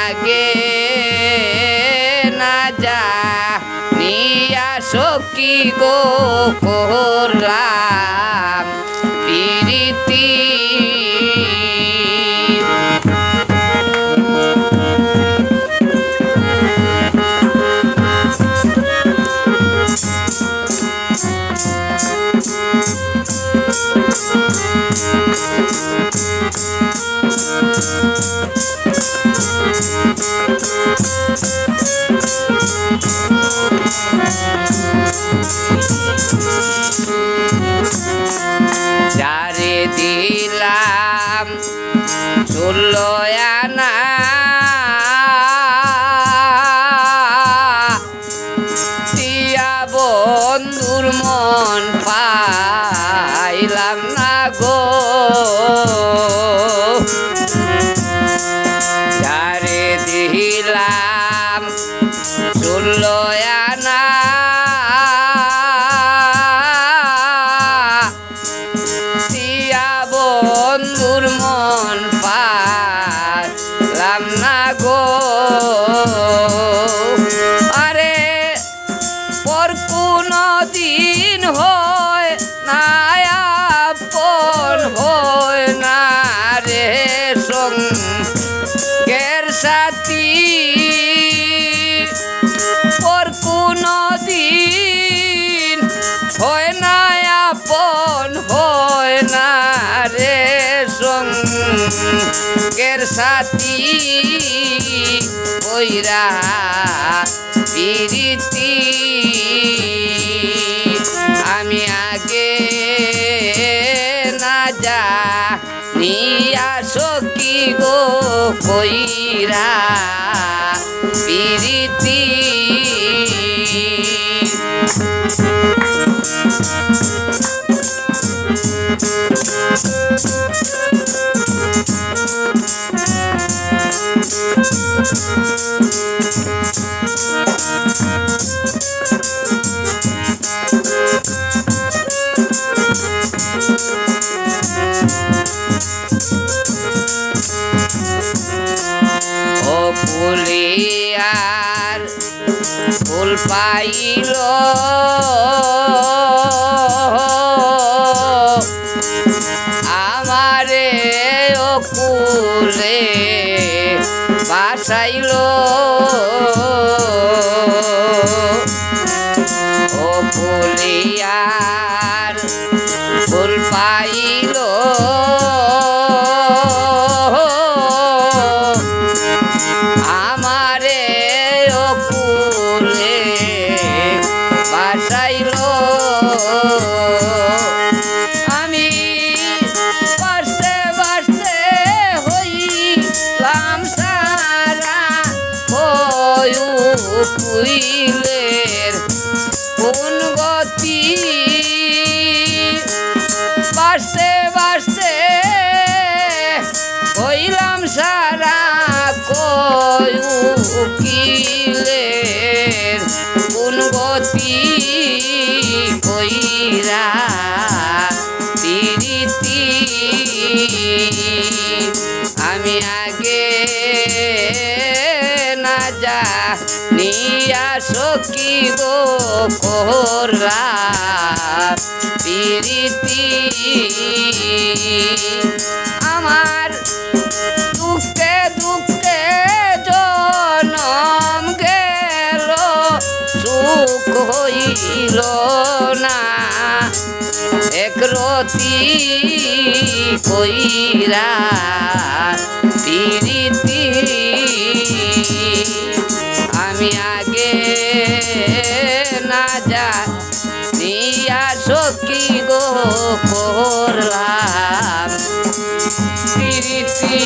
আগে না যা নিয়া সকি গো করলাম পর কোন দিন হয় না, আপন হয় না রে সঙ্গের সাথী। ওইরা পিরিতি, আমি আগে না যা নিয়া সকি গো কইরা। পিরিতি। ফুল পাইল। আমারে অকুলে কুলে বাসাইল ফুলিয়ার হয়ু কুইলের কোন গতি? বাসতে বাসতে হইলাম সারা কয়ুকিলের কোন গতি? কইরা নিয়া সকি গো করলা পিরিতি। আমার দুঃখে দুঃখে জনম গেল, সুখ হইল না। এক রতি কইরা করলাম। প্রীতি